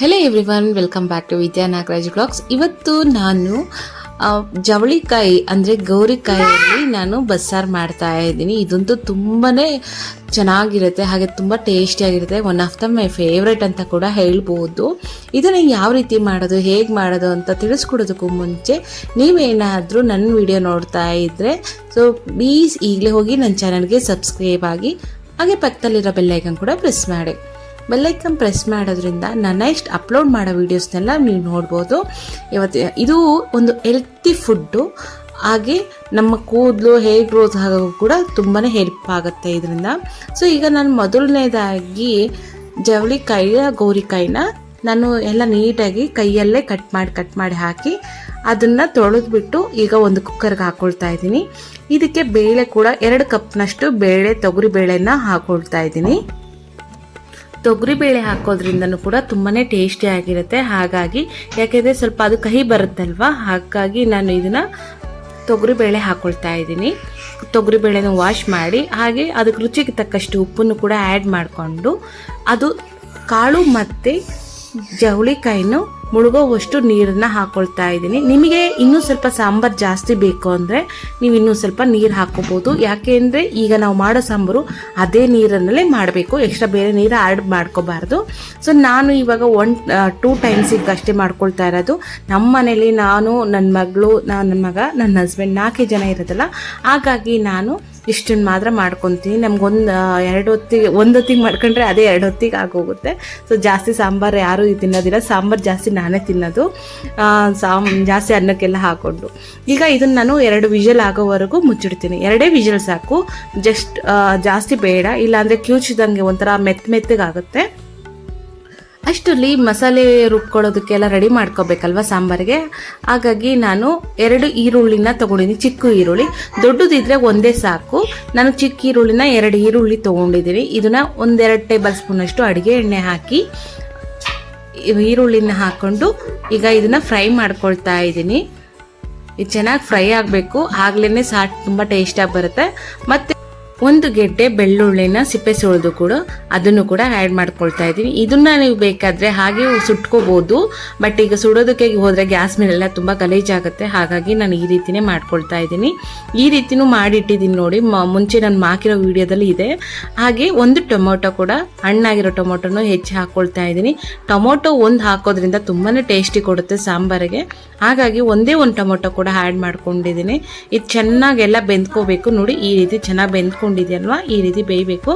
Hello everyone welcome back to Vidya Nagaraj blogs ಇವತ್ತು ನಾನು ಜವಳಿಕಾಯಿ, ಅಂದರೆ ಗೌರಿಕಾಯಿಯಲ್ಲಿ ನಾನು ಬಸ್ಸಾರು ಮಾಡ್ತಾ ಇದ್ದೀನಿ. ಇದಂತೂ ತುಂಬಾ ಚೆನ್ನಾಗಿರುತ್ತೆ, ಹಾಗೆ ತುಂಬ ಟೇಸ್ಟಿಯಾಗಿರುತ್ತೆ one of the my favourite ಅಂತ ಕೂಡ ಹೇಳ್ಬೋದು. ಇದನ್ನು ಯಾವ ರೀತಿ ಮಾಡೋದು, ಹೇಗೆ ಮಾಡೋದು ಅಂತ ತಿಳಿಸ್ಕೊಡೋದಕ್ಕೂ ಮುಂಚೆ ನೀವೇನಾದರೂ ನನ್ನ ವಿಡಿಯೋ ನೋಡ್ತಾ ಇದ್ದರೆ ಸೊ ಪ್ಲೀಸ್ ಈಗಲೇ ಹೋಗಿ ನನ್ನ ಚಾನಲ್ಗೆ ಸಬ್ಸ್ಕ್ರೈಬ್ ಆಗಿ, ಹಾಗೆ ಪಕ್ಕದಲ್ಲಿರೋ ಬೆಲ್ಲೈಕನ್ ಕೂಡ ಪ್ರೆಸ್ ಮಾಡಿ. ಬೆಲ್ಲೈಕನ್ ಪ್ರೆಸ್ ಮಾಡೋದ್ರಿಂದ ನಾನು ನೆಕ್ಸ್ಟ್ ಅಪ್ಲೋಡ್ ಮಾಡೋ ವೀಡಿಯೋಸ್ನೆಲ್ಲ ನೀವು ನೋಡ್ಬೋದು. ಇವತ್ತು ಇದು ಒಂದು ಹೆಲ್ತಿ ಫುಡ್ಡು ಹಾಗೆ ನಮ್ಮ ಕೂದಲು ಹೇರ್ ಗ್ರೋತ್ ಆಗೋಕ್ಕೂ ಕೂಡ ತುಂಬಾ ಹೆಲ್ಪ್ ಆಗುತ್ತೆ ಇದರಿಂದ. ಸೊ ಈಗ ನಾನು ಮೊದಲನೇದಾಗಿ ಜವಳಿಕಾಯಿಯ, ಗೋರಿಕಾಯಿನ ನಾನು ಎಲ್ಲ ನೀಟಾಗಿ ಕೈಯಲ್ಲೇ ಕಟ್ ಮಾಡಿ ಕಟ್ ಮಾಡಿ ಹಾಕಿ ಅದನ್ನು ತೊಳೆದ್ಬಿಟ್ಟು ಈಗ ಒಂದು ಕುಕ್ಕರ್ಗೆ ಹಾಕ್ಕೊಳ್ತಾ ಇದ್ದೀನಿ. ಇದಕ್ಕೆ ಬೇಳೆ ಕೂಡ ಎರಡು ಕಪ್ನಷ್ಟು ಬೇಳೆ ತೊಗರಿ ಬೇಳೆನ ಹಾಕ್ಕೊಳ್ತಾ ಇದ್ದೀನಿ. ತೊಗರಿಬೇಳೆ ಹಾಕೋದ್ರಿಂದನೂ ಕೂಡ ತುಂಬಾ ಟೇಸ್ಟಿ ಆಗಿರುತ್ತೆ. ಹಾಗಾಗಿ, ಯಾಕೆಂದರೆ ಸ್ವಲ್ಪ ಅದು ಕಹಿ ಬರುತ್ತಲ್ವ? ಹಾಗಾಗಿ ನಾನು ಇದನ್ನು ತೊಗರಿಬೇಳೆ ಹಾಕ್ಕೊಳ್ತಾ ಇದ್ದೀನಿ. ತೊಗರಿಬೇಳೆನ ವಾಶ್ ಮಾಡಿ, ಹಾಗೆ ಅದಕ್ಕೆ ರುಚಿಗೆ ತಕ್ಕಷ್ಟು ಉಪ್ಪನ್ನು ಕೂಡ ಆ್ಯಡ್ ಮಾಡಿಕೊಂಡು, ಅದು ಕಾಳು ಮತ್ತು ಜವಳಿಕಾಯಿನ ಮುಳುಗೋವಷ್ಟು ನೀರನ್ನು ಹಾಕ್ಕೊಳ್ತಾ ಇದ್ದೀನಿ. ನಿಮಗೆ ಇನ್ನೂ ಸ್ವಲ್ಪ ಸಾಂಬಾರು ಜಾಸ್ತಿ ಬೇಕು ಅಂದರೆ ನೀವು ಇನ್ನೂ ಸ್ವಲ್ಪ ನೀರು ಹಾಕ್ಕೋಬೋದು ಯಾಕೆ ಅಂದರೆ ಈಗ ನಾವು ಮಾಡೋ ಸಾಂಬಾರು ಅದೇ ನೀರನ್ನಲ್ಲೇ ಮಾಡಬೇಕು. ಎಕ್ಸ್ಟ್ರಾ ಬೇರೆ ನೀರು ಆ್ಯಡ್ ಮಾಡ್ಕೋಬಾರ್ದು. ಸೊ ನಾನು ಇವಾಗ ಒನ್ ಟೂ ಟೈಮ್ಸಿಗೆ ಅಷ್ಟೇ ಮಾಡ್ಕೊಳ್ತಾ ಇರೋದು. ನಮ್ಮ ಮನೇಲಿ ನಾನು ನನ್ನ ಮಗಳು ನಾನು ನನ್ನ ಮಗ ನನ್ನ ಹಸ್ಬೆಂಡ್ ನಾಲ್ಕೇ ಜನ ಇರೋದಲ್ಲ. ಹಾಗಾಗಿ ನಾನು ಇಷ್ಟನ್ನು ಮಾತ್ರ ಮಾಡ್ಕೊತೀನಿ. ನಮ್ಗೊಂದು ಎರಡು ಹೊತ್ತಿಗೆ, ಒಂದು ಹೊತ್ತಿಗೆ ಮಾಡ್ಕೊಂಡ್ರೆ ಅದೇ ಎರಡು ಹೊತ್ತಿಗೆ ಆಗೋಗುತ್ತೆ. ಸೊ ಜಾಸ್ತಿ ಸಾಂಬಾರು ಯಾರೂ ತಿನ್ನೋದಿಲ್ಲ. ಸಾಂಬಾರು ಜಾಸ್ತಿ ನಾನೇ ತಿನ್ನೋದು. ಸಾಮ್, ಜಾಸ್ತಿ ಅನ್ನಕ್ಕೆಲ್ಲ ಹಾಕ್ಕೊಂಡು ಈಗ ಇದನ್ನು ನಾನು ಎರಡು ವಿಜಲ್ ಆಗೋವರೆಗೂ ಮುಚ್ಚಿಡ್ತೀನಿ. ಎರಡೇ ವಿಜಲ್ ಸಾಕು. ಜಸ್ಟ್ ಜಾಸ್ತಿ ಬೇಡ. ಇಲ್ಲಾಂದರೆ ಕ್ಯೂಚಿದಂಗೆ ಒಂಥರ ಮೆತ್ತ ಮೆತ್ತಗಾಗುತ್ತೆ. ಅಷ್ಟರಲ್ಲಿ ಮಸಾಲೆ ರುಬ್ಕೊಳ್ಳೋದಕ್ಕೆಲ್ಲ ರೆಡಿ ಮಾಡ್ಕೋಬೇಕಲ್ವ ಸಾಂಬಾರಿಗೆ? ಹಾಗಾಗಿ ನಾನು ಎರಡು ಈರುಳ್ಳಿನ ತಗೊಂಡಿದ್ದೀನಿ, ಚಿಕ್ಕ ಈರುಳ್ಳಿ. ದೊಡ್ಡದಿದ್ರೆ ಒಂದೇ ಸಾಕು. ನಾನು ಚಿಕ್ಕ ಈರುಳ್ಳಿನ ಎರಡು ಈರುಳ್ಳಿ ತೊಗೊಂಡಿದ್ದೀನಿ. ಇದನ್ನ ಒಂದೆರಡು ಟೇಬಲ್ ಸ್ಪೂನಷ್ಟು ಅಡುಗೆ ಎಣ್ಣೆ ಹಾಕಿ, ಈರುಳ್ಳಿನ ಹಾಕ್ಕೊಂಡು ಈಗ ಇದನ್ನು ಫ್ರೈ ಮಾಡ್ಕೊಳ್ತಾ ಇದ್ದೀನಿ. ಇದು ಚೆನ್ನಾಗಿ ಫ್ರೈ ಆಗಬೇಕು. ಆಗ್ಲೇ ಸಾಟ್ ತುಂಬ ಟೇಸ್ಟಾಗಿ ಬರುತ್ತೆ. ಮತ್ತು ಒಂದು ಗೆಡ್ಡೆ ಬೆಳ್ಳುಳ್ಳಿನ ಸಿಪ್ಪೆ ಸುಳಿದು ಕೂಡ ಅದನ್ನು ಕೂಡ ಆ್ಯಡ್ ಮಾಡ್ಕೊಳ್ತಾ ಇದ್ದೀನಿ ಇದನ್ನ ನೀವು ಬೇಕಾದರೆ ಹಾಗೆ ಸುಟ್ಕೋಬೋದು ಬಟ್ ಈಗ ಸುಡೋದಕ್ಕೆ ಹೋದರೆ ಗ್ಯಾಸ್ ಮೇಲೆಲ್ಲ ತುಂಬ ಗಲೀಜಾಗುತ್ತೆ ಹಾಗಾಗಿ ನಾನು ಈ ರೀತಿನೇ ಮಾಡ್ಕೊಳ್ತಾ ಇದ್ದೀನಿ. ಈ ರೀತಿನೂ ಮಾಡಿಟ್ಟಿದ್ದೀನಿ ನೋಡಿ ಮುಂಚೆ ನಾನು ಮಾಕಿರೋ ವಿಡಿಯೋದಲ್ಲಿ ಇದೆ. ಹಾಗೆ ಒಂದು ಟೊಮೊಟೊ ಕೂಡ, ಹಣ್ಣಾಗಿರೋ ಟೊಮೊಟೊನೂ ಹೆಚ್ಚು ಹಾಕ್ಕೊಳ್ತಾ ಇದ್ದೀನಿ. ಟೊಮೊಟೊ ಒಂದು ಹಾಕೋದ್ರಿಂದ ತುಂಬಾ ಟೇಸ್ಟಿ ಕೊಡುತ್ತೆ ಸಾಂಬಾರಿಗೆ. ಹಾಗಾಗಿ ಒಂದೇ ಒಂದು ಟೊಮೊಟೊ ಕೂಡ ಆ್ಯಡ್ ಮಾಡ್ಕೊಂಡಿದ್ದೀನಿ. ಇದು ಚೆನ್ನಾಗೆಲ್ಲ ಬೆಂದ್ಕೋಬೇಕು ನೋಡಿ, ಈ ರೀತಿ ಚೆನ್ನಾಗಿ ಬೆಂದ್ಕೊಂಡಿದೆಯಲ್ವಾ ಈ ರೀತಿ ಬೇಯಬೇಕು.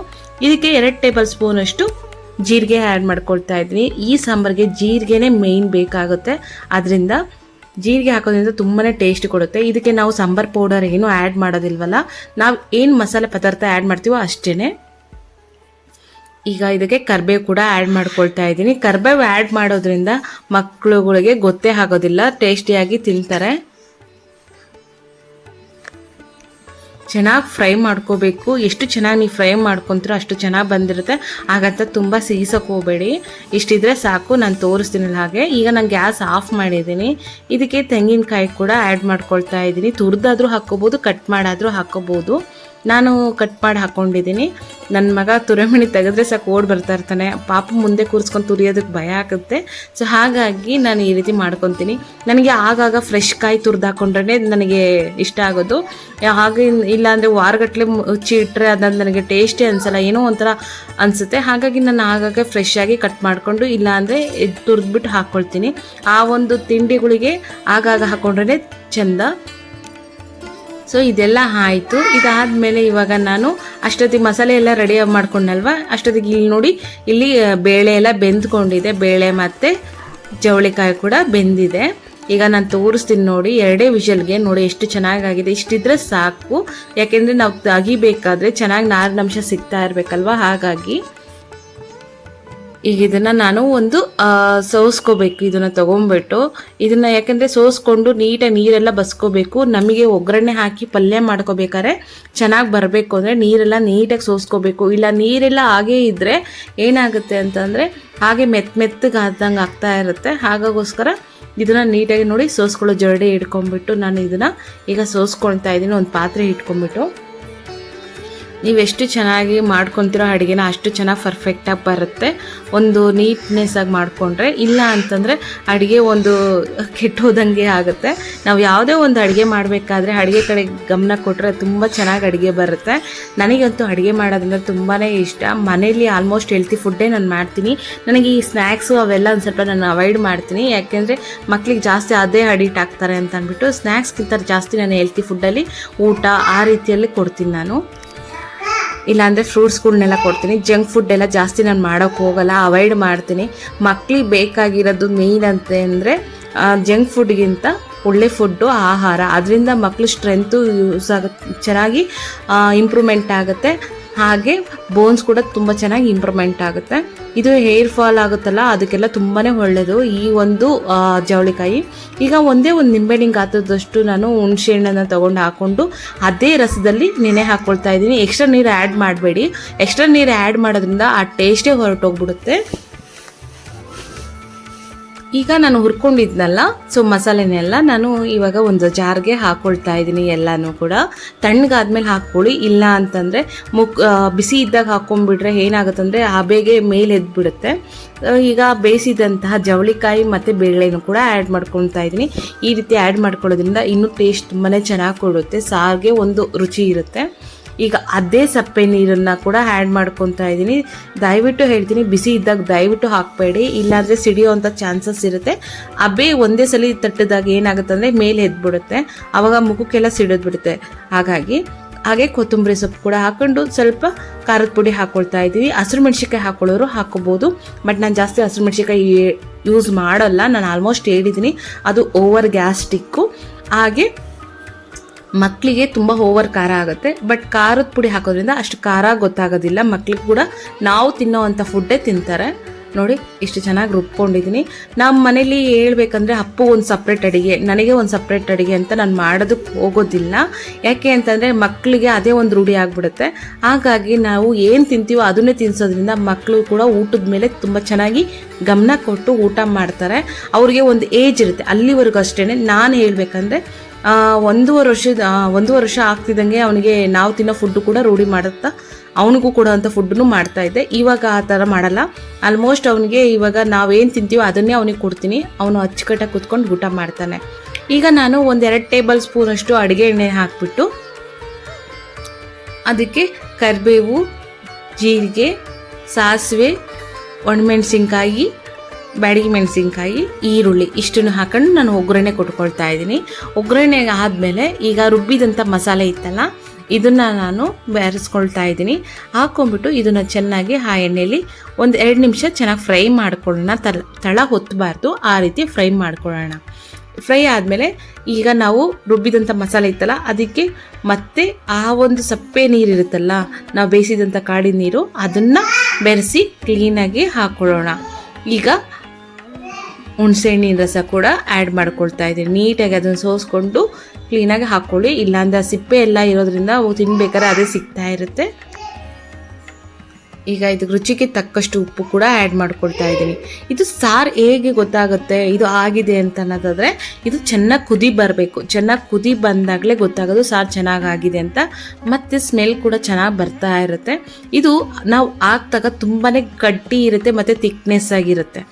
ಇದಕ್ಕೆ ಎರಡು ಟೇಬಲ್ ಸ್ಪೂನಷ್ಟು ಜೀರಿಗೆ ಆ್ಯಡ್ ಮಾಡ್ಕೊಳ್ತಾ ಇದ್ದೀನಿ. ಈ ಸಾಂಬಾರಿಗೆ ಜೀರಿಗೆನೇ ಮೇಯ್ನ್ ಬೇಕಾಗುತ್ತೆ. ಅದರಿಂದ ಜೀರಿಗೆ ಹಾಕೋದ್ರಿಂದ ತುಂಬಾ ಟೇಸ್ಟ್ ಕೊಡುತ್ತೆ. ಇದಕ್ಕೆ ನಾವು ಸಾಂಬಾರ್ ಪೌಡರ್ ಏನು ಆ್ಯಡ್ ಮಾಡೋದಿಲ್ವಲ್ಲ? ನಾವು ಏನು ಮಸಾಲೆ ಪದಾರ್ಥ ಆ್ಯಡ್ ಮಾಡ್ತೀವೋ ಅಷ್ಟೇ ಈಗ ಇದಕ್ಕೆ ಕರ್ಬೇವು ಕೂಡ ಆ್ಯಡ್ ಮಾಡ್ಕೊಳ್ತಾ ಇದ್ದೀನಿ. ಕರ್ಬೇವು ಆ್ಯಡ್ ಮಾಡೋದ್ರಿಂದ ಮಕ್ಕಳುಗಳಿಗೆ ಗೊತ್ತೇ ಆಗೋದಿಲ್ಲ. ಟೇಸ್ಟಿಯಾಗಿ ತಿಂತಾರೆ. ಚೆನ್ನಾಗಿ ಫ್ರೈ ಮಾಡ್ಕೋಬೇಕು. ಎಷ್ಟು ಚೆನ್ನಾಗಿ ನೀವು ಫ್ರೈ ಮಾಡ್ಕೊತೀರೋ ಅಷ್ಟು ಚೆನ್ನಾಗಿ ಬಂದಿರುತ್ತೆ. ಹಾಗಂತ ತುಂಬ ಸೀಸಕ್ಕೆ ಹೋಗಬೇಡಿ. ಇಷ್ಟಿದ್ರೆ ಸಾಕು, ನಾನು ತೋರಿಸ್ತೀನಿ ಹಾಗೆ. ಈಗ ನಾನು ಗ್ಯಾಸ್ ಆಫ್ ಮಾಡಿದ್ದೀನಿ. ಇದಕ್ಕೆ ತೆಂಗಿನಕಾಯಿ ಕೂಡ ಆ್ಯಡ್ ಮಾಡ್ಕೊಳ್ತಾ ಇದ್ದೀನಿ ತುರಿದಾದ್ರೂ ಹಾಕ್ಕೋಬೋದು, ಕಟ್ ಮಾಡಾದರೂ ಹಾಕ್ಕೋಬೋದು. ನಾನು ಕಟ್ ಮಾಡಿ ಹಾಕ್ಕೊಂಡಿದ್ದೀನಿ ನನ್ನ ಮಗ ತುರಮಣಿ ತೆಗೆದ್ರೆ ಸಾಕು, ಓಡ್ ಬರ್ತಾ ಇರ್ತಾನೆ. ಪಾಪ ಮುಂದೆ ಕೂರಿಸ್ಕೊಂಡು ತುರಿಯೋದಕ್ಕೆ ಭಯ ಆಗುತ್ತೆ. ಸೊ ಹಾಗಾಗಿ ನಾನು ಈ ರೀತಿ ಮಾಡ್ಕೊತೀನಿ. ನನಗೆ ಆಗಾಗ ಫ್ರೆಶ್ ಕಾಯಿ ತುರ್ದು ಹಾಕೊಂಡ್ರೆ ನನಗೆ ಇಷ್ಟ ಆಗೋದು. ಹಾಗೆ ಇಲ್ಲಾಂದರೆ ವಾರಗಟ್ಟಲೆ ಮುಚ್ಚಿ ಇಟ್ಟರೆ ಅದನ್ನು ನನಗೆ ಟೇಸ್ಟೇ ಅನಿಸಲ್ಲ, ಏನೋ ಒಂಥರ ಅನಿಸುತ್ತೆ. ಹಾಗಾಗಿ ನಾನು ಆಗಾಗ ಫ್ರೆಶ್ ಆಗಿ ಕಟ್ ಮಾಡಿಕೊಂಡು ಇಲ್ಲಾಂದರೆ ತುರಿದ್ಬಿಟ್ಟು ಹಾಕ್ಕೊಳ್ತೀನಿ ಆ ಒಂದು ತಿಂಡಿಗಳಿಗೆ ಆಗಾಗ ಹಾಕ್ಕೊಂಡ್ರೆ ಚೆಂದ. ಸೊ ಇದೆಲ್ಲ ಆಯಿತು. ಇದಾದಮೇಲೆ ಇವಾಗ ನಾನು ಅಷ್ಟೊತ್ತಿಗೆ ಮಸಾಲೆ ಎಲ್ಲ ರೆಡಿ ಮಾಡ್ಕೊಂಡಲ್ವ? ಅಷ್ಟೊತ್ತಿಗೆ ಇಲ್ಲಿ ನೋಡಿ, ಇಲ್ಲಿ ಬೇಳೆ ಎಲ್ಲ ಬೆಂದ್ಕೊಂಡಿದೆ. ಬೇಳೆ ಮತ್ತು ಚವಳಿಕಾಯಿ ಕೂಡ ಬೆಂದಿದೆ. ಈಗ ನಾನು ತೋರಿಸ್ತೀನಿ ನೋಡಿ, ಎರಡೇ ವಿಷಲ್ಗೆ ನೋಡಿ ಎಷ್ಟು ಚೆನ್ನಾಗಾಗಿದೆ. ಇಷ್ಟಿದ್ರೆ ಸಾಕು. ಯಾಕೆಂದರೆ ನಾವು ತೆಗಿಬೇಕಾದ್ರೆ ಚೆನ್ನಾಗಿ ನಾರಿನಂಶ ಸಿಗ್ತಾ ಇರಬೇಕಲ್ವ? ಹಾಗಾಗಿ. ಈಗ ಇದನ್ನ ನಾನು ಒಂದು ಸೋಸ್ಕೋಬೇಕು, ಇದನ್ನ ತಗೊಂಡ್ಬಿಟ್ಟು ಇದನ್ನ ಯಾಕಂದ್ರೆ ಸೋಸ್ಕೊಂಡು ನೀಟಾಗಿ ನೀರೆಲ್ಲ ಬಸ್ಕೋಬೇಕು. ನಮಗೆ ಒಗ್ಗರಣೆ ಹಾಕಿ ಪಲ್ಯ ಮಾಡ್ಕೋಬೇಕಾದ್ರೆ ಚೆನ್ನಾಗಿ ಬರಬೇಕು ಅಂದರೆ ನೀರೆಲ್ಲ ನೀಟಾಗಿ ಸೋಸ್ಕೋಬೇಕು. ಇಲ್ಲ, ನೀರೆಲ್ಲ ಹಾಗೇ ಇದ್ದರೆ ಏನಾಗುತ್ತೆ ಅಂತಂದರೆ ಹಾಗೆ ಮೆತ್ತ ಮೆತ್ತಗೆ ಆದಂಗೆ ಆಗ್ತಾ ಇರುತ್ತೆ. ಹಾಗಾಗೋಸ್ಕರ ಇದನ್ನ ನೀಟಾಗಿ ನೋಡಿ ಸೋಸ್ಕೊಳ್ಳೋ ಜರಡಿ ಇಟ್ಕೊಂಡ್ಬಿಟ್ಟು ನಾನು ಇದನ್ನ ಈಗ ಸೋಸ್ಕೊಳ್ತಾ ಇದ್ದೀನಿ. ಒಂದು ಪಾತ್ರೆ ಇಟ್ಕೊಂಡ್ಬಿಟ್ಟು ನೀವೆಷ್ಟು ಚೆನ್ನಾಗಿ ಮಾಡ್ಕೊತಿರೋ ಅಡುಗೆನ ಅಷ್ಟು ಚೆನ್ನಾಗಿ ಪರ್ಫೆಕ್ಟಾಗಿ ಬರುತ್ತೆ. ಒಂದು ನೀಟ್ನೆಸ್ಸಾಗಿ ಮಾಡಿಕೊಂಡ್ರೆ, ಇಲ್ಲ ಅಂತಂದರೆ ಅಡುಗೆ ಒಂದು ಕೆಟ್ಟೋದಂಗೆ ಆಗುತ್ತೆ. ನಾವು ಯಾವುದೇ ಒಂದು ಅಡುಗೆ ಮಾಡಬೇಕಾದ್ರೆ ಅಡುಗೆ ಕಡೆ ಗಮನ ಕೊಟ್ಟರೆ ತುಂಬ ಚೆನ್ನಾಗಿ ಅಡುಗೆ ಬರುತ್ತೆ. ನನಗಂತೂ ಅಡುಗೆ ಮಾಡೋದಂದ್ರೆ ತುಂಬಾ ಇಷ್ಟ. ಮನೆಯಲ್ಲಿ ಆಲ್ಮೋಸ್ಟ್ ಹೆಲ್ತಿ ಫುಡ್ಡೇ ನಾನು ಮಾಡ್ತೀನಿ. ನನಗೆ ಈ ಸ್ನ್ಯಾಕ್ಸು ಅವೆಲ್ಲ ಒಂದು ಸ್ವಲ್ಪ ನಾನು ಅವಾಯ್ಡ್ ಮಾಡ್ತೀನಿ. ಯಾಕೆಂದರೆ ಮಕ್ಕಳಿಗೆ ಜಾಸ್ತಿ ಅದೇ ಅಡಿಟ್ ಆಗ್ತಾರೆ ಅಂತ ಅಂದ್ಬಿಟ್ಟು ಸ್ನ್ಯಾಕ್ಸ್ಗಿಂತ ಜಾಸ್ತಿ ನಾನು ಹೆಲ್ತಿ ಫುಡ್ಡಲ್ಲಿ ಊಟ ಆ ರೀತಿಯಲ್ಲಿ ಕೊಡ್ತೀನಿ ನಾನು. ಇಲ್ಲಾಂದರೆ ಫ್ರೂಟ್ಸ್ಗಳ್ನೆಲ್ಲ ಕೊಡ್ತೀನಿ. ಜಂಕ್ ಫುಡ್ ಎಲ್ಲ ಜಾಸ್ತಿ ನಾನು ಮಾಡೋಕ್ಕೆ ಹೋಗಲ್ಲ ಅವಾಯ್ಡ್ ಮಾಡ್ತೀನಿ. ಮಕ್ಳಿಗೆ ಬೇಕಾಗಿರೋದು ಮೇಯ್ನ್ ಅಂತ ಅಂದರೆ ಜಂಕ್ ಫುಡ್ಗಿಂತ ಒಳ್ಳೆ ಫುಡ್ಡು ಆಹಾರ. ಅದರಿಂದ ಮಕ್ಕಳು ಸ್ಟ್ರೆಂತು ಯೂಸ್ ಆಗುತ್ತೆ, ಚೆನ್ನಾಗಿ ಇಂಪ್ರೂವ್ಮೆಂಟ್ ಆಗುತ್ತೆ. ಹಾಗೆ ಬೋನ್ಸ್ ಕೂಡ ತುಂಬ ಚೆನ್ನಾಗಿ ಇಂಪ್ರೂವ್ಮೆಂಟ್ ಆಗುತ್ತೆ. ಇದು ಹೇರ್ ಫಾಲ್ ಆಗುತ್ತಲ್ಲ, ಅದಕ್ಕೆಲ್ಲ ತುಂಬಾ ಒಳ್ಳೆಯದು ಈ ಒಂದು ಜವಳಿಕಾಯಿ. ಈಗ ಒಂದೇ ಒಂದು ನಿಂಬೆಹಣ್ಣಿನ ಗಾತ್ರದಷ್ಟು ನಾನು ಹುಣಸೆ ಹಣ್ಣನ್ನು ತೊಗೊಂಡು ಹಾಕ್ಕೊಂಡು ಅದೇ ರಸದಲ್ಲಿ ನೆನೆ ಹಾಕ್ಕೊಳ್ತಾ ಇದ್ದೀನಿ. ಎಕ್ಸ್ಟ್ರಾ ನೀರು ಆ್ಯಡ್ ಮಾಡಬೇಡಿ. ಎಕ್ಸ್ಟ್ರಾ ನೀರು ಆ್ಯಡ್ ಮಾಡೋದ್ರಿಂದ ಆ ಟೇಸ್ಟೇ ಹೊರಟೋಗ್ಬಿಡುತ್ತೆ. ಈಗ ನಾನು ಹುರ್ಕೊಂಡಿದ್ನಲ್ಲ ಸೊ ಮಸಾಲೆನೆಲ್ಲ ನಾನು ಇವಾಗ ಒಂದು ಜಾರ್ಗೆ ಹಾಕೊಳ್ತಾ ಇದ್ದೀನಿ ಎಲ್ಲನೂ ಕೂಡ. ತಣ್ಣಗಾದ್ಮೇಲೆ ಹಾಕ್ಕೊಳ್ಳಿ, ಇಲ್ಲ ಅಂತಂದರೆ ಮುಕ್ ಬಿಸಿ ಇದ್ದಾಗ ಹಾಕ್ಕೊಂಡ್ಬಿಟ್ರೆ ಏನಾಗುತ್ತಂದರೆ ಹಬೆಗೆ ಮೇಲೆ ಎದ್ಬಿಡುತ್ತೆ. ಈಗ ಬೇಯಿಸಿದಂತಹ ಜವಳಿಕಾಯಿ ಮತ್ತು ಬೇಳೆನೂ ಕೂಡ ಆ್ಯಡ್ ಮಾಡ್ಕೊಳ್ತಾ ಇದ್ದೀನಿ. ಈ ರೀತಿ ಆ್ಯಡ್ ಮಾಡ್ಕೊಳ್ಳೋದ್ರಿಂದ ಇನ್ನೂ ಟೇಸ್ಟ್ ತುಂಬಾ ಚೆನ್ನಾಗಿ ಕೊಡುತ್ತೆ, ಸಾರಿಗೆ ಒಂದು ರುಚಿ ಇರುತ್ತೆ. ಈಗ ಅದೇ ಸಪ್ಪೆ ನೀರನ್ನು ಕೂಡ ಆ್ಯಡ್ ಮಾಡ್ಕೊತಾ ಇದ್ದೀನಿ ದಯವಿಟ್ಟು ಹೇಳ್ತೀನಿ, ಬಿಸಿ ಇದ್ದಾಗ ದಯವಿಟ್ಟು ಹಾಕಬೇಡಿ. ಇಲ್ಲಾಂದರೆ ಸಿಡಿಯೋವಂಥ ಚಾನ್ಸಸ್ ಇರುತ್ತೆ. ಅಬೇ ಒಂದೇ ಸಲ ತಟ್ಟಿದಾಗ ಏನಾಗುತ್ತೆ ಅಂದರೆ ಮೇಲೆ ಎದ್ಬಿಡುತ್ತೆ. ಆವಾಗ ಮುಖಕ್ಕೆಲ್ಲ ಸಿಡಿದ್ಬಿಡುತ್ತೆ. ಹಾಗಾಗಿ, ಹಾಗೆ ಕೊತ್ತಂಬರಿ ಸೊಪ್ಪು ಕೂಡ ಹಾಕೊಂಡು ಸ್ವಲ್ಪ ಖಾರದ ಪುಡಿ ಹಾಕ್ಕೊಳ್ತಾ ಇದ್ದೀವಿ ಹಸಿರು ಮೆಣಸಿನ್ಕಾಯಿ ಹಾಕೊಳ್ಳೋರು ಹಾಕೋಬೋದು ಬಟ್ ನಾನು ಜಾಸ್ತಿ ಹಸಿರು ಮೆಣಸಿನ್ಕಾಯಿ ಯೂಸ್ ಮಾಡಲ್ಲ. ನಾನು ಆಲ್ಮೋಸ್ಟ್ ಹೇಳಿದ್ದೀನಿ ಅದು ಓವರ್ ಗ್ಯಾಸ್ಟಿಕ್ಕು ಹಾಗೆ ಮಕ್ಕಳಿಗೆ ತುಂಬ ಓವರ್ ಖಾರ ಆಗುತ್ತೆ. ಬಟ್ ಖಾರದ ಪುಡಿ ಹಾಕೋದ್ರಿಂದ ಅಷ್ಟು ಖಾರ ಗೊತ್ತಾಗೋದಿಲ್ಲ. ಮಕ್ಳಿಗೆ ಕೂಡ ನಾವು ತಿನ್ನೋವಂಥ ಫುಡ್ಡೇ ತಿಂತಾರೆ. ನೋಡಿ, ಇಷ್ಟು ಚೆನ್ನಾಗಿ ರುಬ್ಕೊಂಡಿದ್ದೀನಿ ನಮ್ಮ ಮನೇಲಿ ಹೇಳ್ಬೇಕಂದ್ರೆ ಅಪ್ಪು ಒಂದು ಸಪ್ರೇಟ್ ಅಡಿಗೆ, ನನಗೆ ಒಂದು ಸಪ್ರೇಟ್ ಅಡಿಗೆ ಅಂತ ನಾನು ಮಾಡೋದಕ್ಕೆ ಹೋಗೋದಿಲ್ಲ. ಯಾಕೆ ಅಂತಂದರೆ ಮಕ್ಕಳಿಗೆ ಅದೇ ಒಂದು ರೂಢಿ ಆಗಿಬಿಡುತ್ತೆ. ಹಾಗಾಗಿ ನಾವು ಏನು ತಿಂತೀವೋ ಅದನ್ನೇ ತಿನ್ನಿಸೋದ್ರಿಂದ ಮಕ್ಕಳು ಕೂಡ ಊಟದ ಮೇಲೆ ತುಂಬ ಚೆನ್ನಾಗಿ ಗಮನ ಕೊಟ್ಟು ಊಟ ಮಾಡ್ತಾರೆ. ಅವ್ರಿಗೆ ಒಂದು ಏಜ್ ಇರುತ್ತೆ. ಅಲ್ಲಿವರೆಗೂ ಅಷ್ಟೇ ನಾನು ಹೇಳ್ಬೇಕಂದ್ರೆ ಒಂದೂವರೆ ವರ್ಷದ ಒಂದೂವರೆ ವರ್ಷ ಆಗ್ತಿದ್ದಂಗೆ ಅವನಿಗೆ ನಾವು ತಿನ್ನೋ ಫುಡ್ಡು ಕೂಡ ರೂಢಿ ಮಾಡುತ್ತಾ, ಅವನಿಗೂ ಕೊಡೋವಂಥ ಫುಡ್ಡನ್ನು ಮಾಡ್ತಾ ಇದ್ದೆ. ಇವಾಗ ಆ ಥರ ಮಾಡಲ್ಲ. ಆಲ್ಮೋಸ್ಟ್ ಅವನಿಗೆ ಇವಾಗ ನಾವೇನು ತಿಂತೀವೋ ಅದನ್ನೇ ಅವನಿಗೆ ಕೊಡ್ತೀನಿ. ಅವನು ಅಚ್ಚುಕಟ್ಟಾಗಿ ಕುತ್ಕೊಂಡು ಊಟ ಮಾಡ್ತಾನೆ. ಈಗ ನಾನು ಒಂದೆರಡು ಟೇಬಲ್ ಸ್ಪೂನಷ್ಟು ಅಡುಗೆ ಎಣ್ಣೆ ಹಾಕ್ಬಿಟ್ಟು, ಅದಕ್ಕೆ ಕರಿಬೇವು, ಜೀರಿಗೆ, ಸಾಸಿವೆ, ಒಣಮೆಣಸಿನ್ಕಾಯಿ ಬ್ಯಾಡಗಿ ಮೆಣಸಿನ್ಕಾಯಿ, ಈರುಳ್ಳಿ ಇಷ್ಟನ್ನು ಹಾಕೊಂಡು ನಾನು ಒಗ್ಗರಣೆ ಕೊಟ್ಕೊಳ್ತಾ ಇದ್ದೀನಿ. ಒಗ್ಗರಣೆ ಆದಮೇಲೆ ಈಗ ರುಬ್ಬಿದಂಥ ಮಸಾಲೆ ಇತ್ತಲ್ಲ, ಇದನ್ನು ನಾನು ಬೆರೆಸ್ಕೊಳ್ತಾ ಇದ್ದೀನಿ. ಹಾಕ್ಕೊಂಬಿಟ್ಟು ಇದನ್ನು ಚೆನ್ನಾಗಿ ಆ ಎಣ್ಣೆಯಲ್ಲಿ ಒಂದು ಎರಡು ನಿಮಿಷ ಚೆನ್ನಾಗಿ ಫ್ರೈ ಮಾಡ್ಕೊಳ್ಳೋಣ. ತಲ ತಳ ಹೊತ್ತಬಾರ್ದು ಆ ರೀತಿ ಫ್ರೈ ಮಾಡ್ಕೊಳ್ಳೋಣ. ಫ್ರೈ ಆದಮೇಲೆ ಈಗ ನಾವು ರುಬ್ಬಿದಂಥ ಮಸಾಲೆ ಇತ್ತಲ್ಲ, ಅದಕ್ಕೆ ಮತ್ತೆ ಆ ಒಂದು ಸಪ್ಪೆ ನೀರಿರುತ್ತಲ್ಲ ನಾವು ಬೇಯಿಸಿದಂಥ ಕಾಡಿನ ನೀರು, ಅದನ್ನು ಬೆರೆಸಿ ಕ್ಲೀನಾಗಿ ಹಾಕ್ಕೊಳ್ಳೋಣ ಈಗ ಹುಣಸೆಹಣ್ಣಿನ ರಸ ಕೂಡ ಆ್ಯಡ್ ಮಾಡ್ಕೊಳ್ತಾ ಇದ್ದೀನಿ. ನೀಟಾಗಿ ಅದನ್ನು ಸೋಸ್ಕೊಂಡು ಕ್ಲೀನಾಗಿ ಹಾಕ್ಕೊಳ್ಳಿ ಇಲ್ಲಾಂದ್ರೆ ಸಿಪ್ಪೆ ಎಲ್ಲ ಇರೋದ್ರಿಂದ ಅವು ತಿನ್ಬೇಕಾದ್ರೆ ಅದೇ ಸಿಗ್ತಾ ಇರುತ್ತೆ. ಈಗ ಇದಕ್ಕೆ ರುಚಿಗೆ ತಕ್ಕಷ್ಟು ಉಪ್ಪು ಕೂಡ ಆ್ಯಡ್ ಮಾಡ್ಕೊಳ್ತಾ ಇದ್ದೀನಿ. ಇದು ಸಾರು ಹೇಗೆ ಗೊತ್ತಾಗುತ್ತೆ, ಇದು ಆಗಿದೆ ಅಂತ ಅನ್ನೋದಾದರೆ, ಇದು ಚೆನ್ನಾಗಿ ಕುದಿ ಬರಬೇಕು. ಚೆನ್ನಾಗಿ ಕುದಿ ಬಂದಾಗಲೇ ಗೊತ್ತಾಗೋದು ಸಾರು ಚೆನ್ನಾಗಿ ಆಗಿದೆ ಅಂತ. ಮತ್ತು ಸ್ಮೆಲ್ ಕೂಡ ಚೆನ್ನಾಗಿ ಬರ್ತಾ ಇರುತ್ತೆ. ಇದು ನಾವು ಹಾಕ್ದಾಗ ತುಂಬಾ ಗಟ್ಟಿ ಇರುತ್ತೆ ಮತ್ತು ತಿಕ್ನೆಸ್ ಆಗಿರುತ್ತೆ.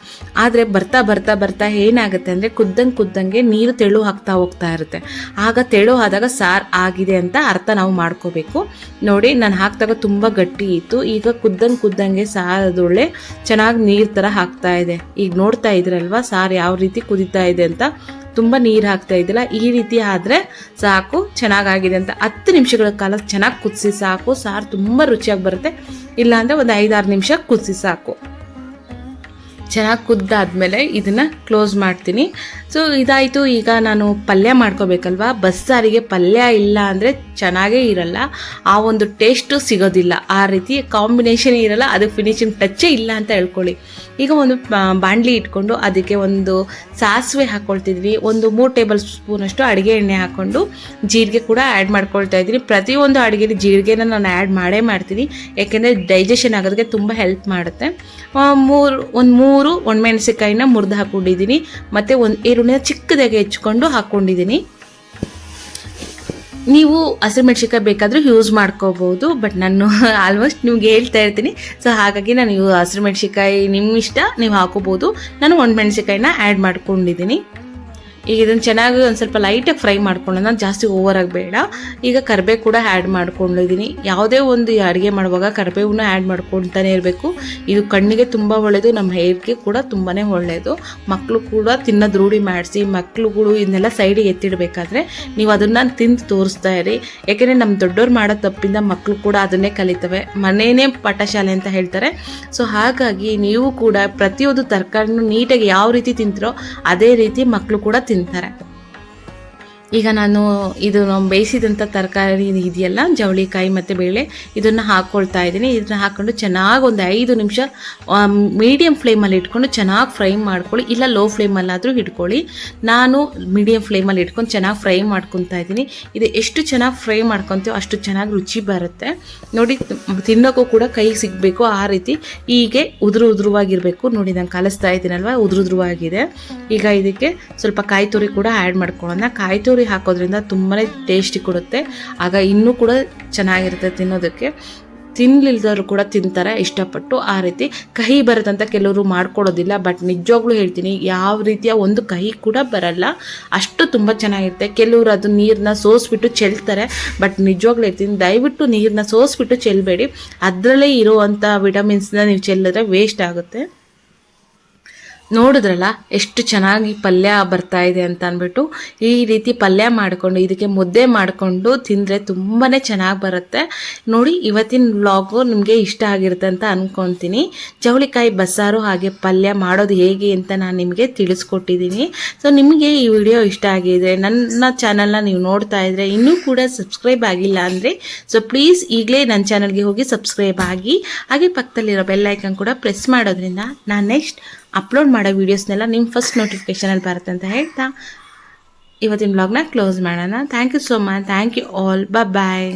ಆದರೆ ಬರ್ತಾ ಬರ್ತಾ ಬರ್ತಾ ಏನಾಗುತ್ತೆ ಅಂದರೆ, ಕುದ್ದಂಗೆ ಕುದ್ದಂಗೆ ನೀರು ತೆಳು ಹಾಕ್ತಾ ಹೋಗ್ತಾ ಇರುತ್ತೆ. ಆಗ ತೆಳು ಆದಾಗ ಸಾರು ಆಗಿದೆ ಅಂತ ಅರ್ಥ ನಾವು ಮಾಡ್ಕೋಬೇಕು. ನೋಡಿ, ನಾನು ಹಾಕಿದಾಗ ತುಂಬ ಗಟ್ಟಿ ಇತ್ತು. ಈಗ ಕುದ್ದಂಗೆ ಕುದ್ದಂಗೆ ಸಾರದೊಳ್ಳೆ ಚೆನ್ನಾಗಿ ನೀರು ಥರ ಹಾಕ್ತಾ ಇದೆ. ಈಗ ನೋಡ್ತಾ ಇದ್ರಲ್ವಾ ಸಾರು ಯಾವ ರೀತಿ ಕುದೀತಾ ಇದೆ ಅಂತ? ತುಂಬ ನೀರು ಹಾಕ್ತಾ ಇದ್ದಿಲ್ಲ ಈ ರೀತಿ ಆದರೆ ಸಾಕು, ಚೆನ್ನಾಗಾಗಿದೆ ಅಂತ. ಹತ್ತು ನಿಮಿಷಗಳ ಕಾಲ ಚೆನ್ನಾಗಿ ಕುದಿಸಿ ಸಾಕು, ಸಾರು ತುಂಬ ರುಚಿಯಾಗಿ ಬರುತ್ತೆ. ಇಲ್ಲಾಂದರೆ ಒಂದು ಐದಾರು ನಿಮಿಷ ಕುದಿಸಿ ಸಾಕು. ಚೆನ್ನಾಗಿ ಕುದ್ದಾದಮೇಲೆ ಇದನ್ನು ಕ್ಲೋಸ್ ಮಾಡ್ತೀನಿ. ಸೊ ಇದಾಯಿತು. ಈಗ ನಾನು ಪಲ್ಯ ಮಾಡ್ಕೋಬೇಕಲ್ವಾ? ಬಸ್ಸಾರಿಗೆ ಪಲ್ಯ ಇಲ್ಲ ಅಂದರೆ ಚೆನ್ನಾಗೇ ಇರಲ್ಲ. ಆ ಒಂದು ಟೇಸ್ಟು ಸಿಗೋದಿಲ್ಲ. ಆ ರೀತಿ ಕಾಂಬಿನೇಷನ್ ಇರಲ್ಲ. ಅದು ಫಿನಿಶಿಂಗ್ ಟಚ್ಚೇ ಇಲ್ಲ ಅಂತ ಹೇಳ್ಕೊಳ್ಳಿ. ಈಗ ಒಂದು ಬಾಣಲಿ ಇಟ್ಕೊಂಡು ಅದಕ್ಕೆ ಒಂದು ಸಾಸಿವೆ ಹಾಕ್ಕೊಳ್ತಿದ್ವಿ ಒಂದು ಮೂರು ಟೇಬಲ್ ಸ್ಪೂನಷ್ಟು ಅಡುಗೆ ಎಣ್ಣೆ ಹಾಕ್ಕೊಂಡು ಜೀರಿಗೆ ಕೂಡ ಆ್ಯಡ್ ಮಾಡ್ಕೊಳ್ತಾ ಇದ್ದೀನಿ. ಪ್ರತಿಯೊಂದು ಅಡುಗೆಲಿ ಜೀರಿಗೆನ ನಾನು ಆ್ಯಡ್ ಮಾಡೇ ಮಾಡ್ತೀನಿ. ಯಾಕೆಂದರೆ ಡೈಜೆಷನ್ ಆಗೋದಕ್ಕೆ ತುಂಬ ಹೆಲ್ಪ್ ಮಾಡುತ್ತೆ. ಮೂರು, ಒಂದು ಮೂರು ಒಣಮೆಣಸಿಕಾಯಿನ ಮುರಿದು ಹಾಕೊಂಡಿದ್ದೀನಿ. ಮತ್ತು ಒಂದು ಈರುಳ್ಳಿನ ಚಿಕ್ಕದಾಗಿ ಹೆಚ್ಕೊಂಡು ಹಾಕ್ಕೊಂಡಿದ್ದೀನಿ ನೀವು ಹಸಿಮೆಣ್ಸಿಕಾಯಿ ಬೇಕಾದರೂ ಯೂಸ್ ಮಾಡ್ಕೋಬೋದು ಬಟ್ ನಾನು ಆಲ್ಮೋಸ್ಟ್ ನಿಮ್ಗೆ ಹೇಳ್ತಾ ಇರ್ತೀನಿ. ಸೊ ಹಾಗಾಗಿ ನಾನು ಹಸಿರು ಹಸಿಮೆಣ್ಸಿಕಾಯಿ ನಿಮ್ಮ ಇಷ್ಟ, ನೀವು ಹಾಕೋಬೋದು. ನಾನು ಒಣಮೆಣ್ಸಿಕಾಯಿನ ಆ್ಯಡ್ ಮಾಡ್ಕೊಂಡಿದ್ದೀನಿ. ಈಗ ಇದನ್ನು ಚೆನ್ನಾಗಿ ಒಂದು ಸ್ವಲ್ಪ ಲೈಟಾಗಿ ಫ್ರೈ ಮಾಡ್ಕೊಳ್ಳೋಣ ಜಾಸ್ತಿ ಓವರಾಗಿ ಬೇಡ ಈಗ ಕರಿಬೇವು ಕೂಡ ಆ್ಯಡ್ ಮಾಡ್ಕೊಂಡಿದ್ದೀನಿ ಯಾವುದೇ ಒಂದು ಅಡುಗೆ ಮಾಡುವಾಗ ಕರಿಬೇವನ್ನ ಆ್ಯಡ್ ಮಾಡ್ಕೊಳ್ತಾನೆ ಇರಬೇಕು. ಇದು ಕಣ್ಣಿಗೆ ತುಂಬ ಒಳ್ಳೆಯದು ನಮ್ಮ ಹೇರ್ಗೆ ಕೂಡ ತುಂಬಾ ಒಳ್ಳೆಯದು ಮಕ್ಕಳು ಕೂಡ ತಿನ್ನೋದು ರೂಢಿ ಮಾಡಿಸಿ ಮಕ್ಕಳುಗಳು ಇದನ್ನೆಲ್ಲ ಸೈಡಿಗೆ ಎತ್ತಿಡಬೇಕಾದ್ರೆ ನೀವು ಅದನ್ನು ತಿಂದು ತೋರಿಸ್ತಾ ಇರಿ. ಯಾಕೆಂದರೆ ನಮ್ಮ ದೊಡ್ಡವ್ರು ಮಾಡೋ ತಪ್ಪಿಂದ ಮಕ್ಕಳು ಕೂಡ ಅದನ್ನೇ ಕಲಿತವೆ. ಮನೆಯೇ ಪಾಠಶಾಲೆ ಅಂತ ಹೇಳ್ತಾರೆ. ಸೊ ಹಾಗಾಗಿ ನೀವು ಕೂಡ ಪ್ರತಿಯೊಂದು ತರಕಾರಿನೂ ನೀಟಾಗಿ ಯಾವ ರೀತಿ ತಿಂತೀರೋ ಅದೇ ರೀತಿ ಮಕ್ಕಳು ಕೂಡ ತಿಂತಾರೆ. ಈಗ ನಾನು ಇದು ಬೇಯಿಸಿದಂಥ ತರಕಾರಿ ಇದೆಯಲ್ಲ, ಜವಳಿಕಾಯಿ ಮತ್ತು ಬೇಳೆ, ಇದನ್ನು ಹಾಕ್ಕೊಳ್ತಾ ಇದ್ದೀನಿ. ಇದನ್ನು ಹಾಕ್ಕೊಂಡು ಚೆನ್ನಾಗಿ ಒಂದು ಐದು ನಿಮಿಷ ಮೀಡಿಯಮ್ ಫ್ಲೇಮಲ್ಲಿ ಇಟ್ಕೊಂಡು ಚೆನ್ನಾಗಿ ಫ್ರೈ ಮಾಡ್ಕೊಳ್ಳಿ. ಇಲ್ಲ ಲೋ ಫ್ಲೇಮಲ್ಲಾದರೂ ಇಟ್ಕೊಳ್ಳಿ. ನಾನು ಮೀಡಿಯಮ್ ಫ್ಲೇಮಲ್ಲಿ ಇಟ್ಕೊಂಡು ಚೆನ್ನಾಗಿ ಫ್ರೈ ಮಾಡ್ಕೊತಾ ಇದ್ದೀನಿ. ಇದು ಎಷ್ಟು ಚೆನ್ನಾಗಿ ಫ್ರೈ ಮಾಡ್ಕೊತೀವೋ ಅಷ್ಟು ಚೆನ್ನಾಗಿ ರುಚಿ ಬರುತ್ತೆ. ನೋಡಿ, ತಿನ್ನೋಕ್ಕೂ ಕೂಡ ಕೈ ಸಿಗಬೇಕು ಆ ರೀತಿ. ಹೀಗೆ ಉದುರು ಉದುರುವಾಗಿರಬೇಕು. ನೋಡಿ, ನಾನು ಕಲಿಸ್ತಾ ಇದ್ದೀನಲ್ವ? ಉದುರು ಉದುರುವಾಗಿದೆ. ಈಗ ಇದಕ್ಕೆ ಸ್ವಲ್ಪ ಕಾಯಿ ತುರಿ ಕೂಡ ಆ್ಯಡ್ ಮಾಡ್ಕೊಳ್ಳೋಣ. ಕಾಯಿ ತುರಿ ಹಾಕೋದ್ರಿಂದ ತುಂಬಾ ಟೇಸ್ಟಿ ಕೊಡುತ್ತೆ. ಆಗ ಇನ್ನೂ ಕೂಡ ಚೆನ್ನಾಗಿರುತ್ತೆ ತಿನ್ನೋದಕ್ಕೆ. ತಿನ್ನಲಿಲ್ದವರು ಕೂಡ ತಿಂತಾರೆ, ಇಷ್ಟಪಟ್ಟು. ಆ ರೀತಿ ಕಹಿ ಬರುತ್ತಂತ ಕೆಲವರು ಮಾಡ್ಕೊಡೋದಿಲ್ಲ ಬಟ್ ನಿಜವಾಗ್ಲೂ ಹೇಳ್ತೀನಿ, ಯಾವ ರೀತಿಯ ಒಂದು ಕಹಿ ಕೂಡ ಬರಲ್ಲ. ಅಷ್ಟು ತುಂಬ ಚೆನ್ನಾಗಿರುತ್ತೆ. ಕೆಲವರು ಅದು ನೀರನ್ನ ಸೋಸ್ಬಿಟ್ಟು ಚೆಲ್ತಾರೆ ಬಟ್ ನಿಜವಾಗ್ಲೂ ಹೇಳ್ತೀನಿ, ದಯವಿಟ್ಟು ನೀರನ್ನ ಸೋಸ್ಬಿಟ್ಟು ಚೆಲ್ಲಬೇಡಿ ಅದರಲ್ಲೇ ಇರುವಂಥ ವಿಟಮಿನ್ಸ್ನ ನೀವು ಚೆಲ್ಲಿದ್ರೆ ವೇಸ್ಟ್ ಆಗುತ್ತೆ. ನೋಡಿದ್ರಲ್ಲ ಎಷ್ಟು ಚೆನ್ನಾಗಿ ಪಲ್ಯ ಬರ್ತಾ ಇದೆ ಅಂತ ಅಂದ್ಬಿಟ್ಟು ಈ ರೀತಿ ಪಲ್ಯ ಮಾಡಿಕೊಂಡು, ಇದಕ್ಕೆ ಮುದ್ದೆ ಮಾಡಿಕೊಂಡು ತಿಂದರೆ ತುಂಬಾ ಚೆನ್ನಾಗಿ ಬರುತ್ತೆ. ನೋಡಿ, ಇವತ್ತಿನ ವ್ಲಾಗು ನಿಮಗೆ ಇಷ್ಟ ಆಗಿರುತ್ತೆ ಅಂತ ಅಂದ್ಕೊತೀನಿ ಚೌಳಿಕಾಯಿ ಬಸ್ಸಾರು ಹಾಗೆ ಪಲ್ಯ ಮಾಡೋದು ಹೇಗೆ ಅಂತ ನಾನು ನಿಮಗೆ ತಿಳಿಸ್ಕೊಟ್ಟಿದ್ದೀನಿ. ಸೊ ನಿಮಗೆ ಈ ವಿಡಿಯೋ ಇಷ್ಟ ಆಗಿದೆ, ನನ್ನ ಚಾನಲ್ನ ನೀವು ನೋಡ್ತಾ ಇದ್ರೆ ಇನ್ನೂ ಕೂಡ ಸಬ್ಸ್ಕ್ರೈಬ್ ಆಗಿಲ್ಲ ಅಂದರೆ ಸೊ ಪ್ಲೀಸ್ ಈಗಲೇ ನನ್ನ ಚಾನಲ್ಗೆ ಹೋಗಿ ಸಬ್ಸ್ಕ್ರೈಬ್ ಆಗಿ, ಹಾಗೆ ಪಕ್ಕದಲ್ಲಿರೋ ಬೆಲ್ಲೈಕನ್ ಕೂಡ ಪ್ರೆಸ್ ಮಾಡೋದ್ರಿಂದ ನಾನು ನೆಕ್ಸ್ಟ್ ಅಪ್ಲೋಡ್ ಮಾಡೋ ವೀಡಿಯೋಸ್ನೆಲ್ಲ ನಿಮ್ಮ ಫಸ್ಟ್ ನೋಟಿಫಿಕೇಷನಲ್ಲಿ ಬರುತ್ತೆ ಅಂತ ಹೇಳ್ತಾ ಇವತ್ತಿನ ಬ್ಲಾಗ್ನ ಕ್ಲೋಸ್ ಮಾಡೋಣ. Thank you so much thank you all bye.